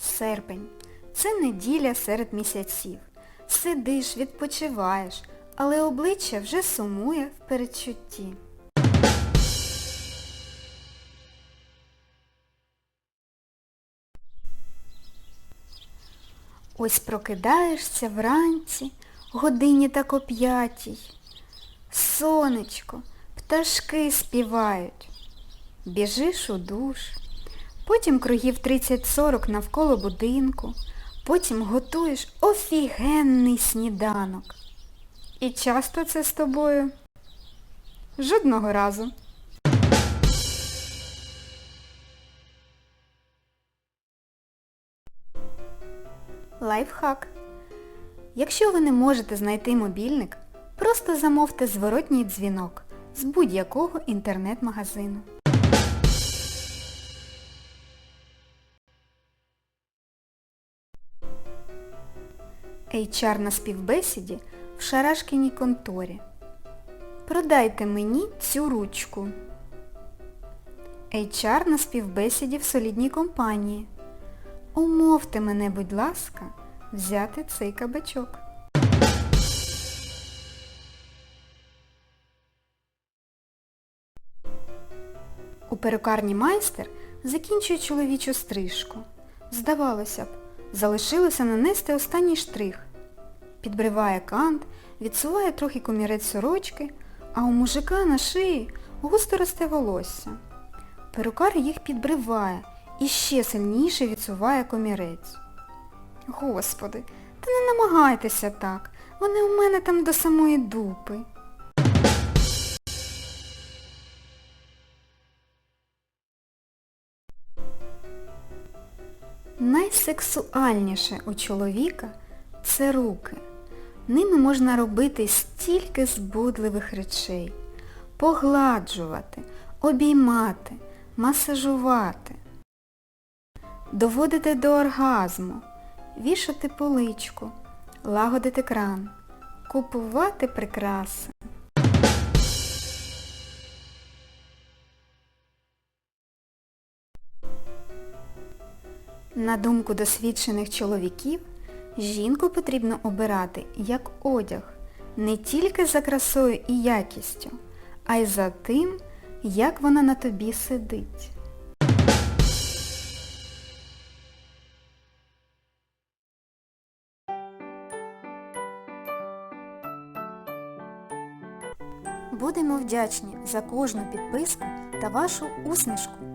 Серпень. Це неділя серед місяців. Сидиш, відпочиваєш, але обличчя вже сумує в передчутті. Ось прокидаєшся вранці, годині так о п'ятій. Сонечко, пташки співають. Біжиш у душ, потім кругів 30-40 навколо будинку, потім готуєш офігенний сніданок. І часто це з тобою? Жодного разу. Лайфхак. Якщо ви не можете знайти мобільник, просто замовте зворотній дзвінок з будь-якого інтернет-магазину. HR на співбесіді в шарашкіній конторі. Продайте мені цю ручку. HR на співбесіді в солідній компанії. Умовте мене, будь ласка, взяти цей кабачок. У перукарні майстер закінчує чоловічу стрижку. Здавалося б, залишилося нанести останній штрих. Підбриває кант, відсуває трохи комірець сорочки, а у мужика на шиї густо росте волосся. Перукар їх підбриває і ще сильніше відсуває комірець. Господи, та не намагайтеся так. Вони у мене там до самої дупи. Найсексуальніше у чоловіка це руки. Ними можна робити стільки збудливих речей. Погладжувати, обіймати, масажувати. Доводити до оргазму, вішати поличку, лагодити кран, купувати прикраси. На думку досвідчених чоловіків, жінку потрібно обирати як одяг не тільки за красою і якістю, а й за тим, як вона на тобі сидить. Будемо вдячні за кожну підписку та вашу усмішку.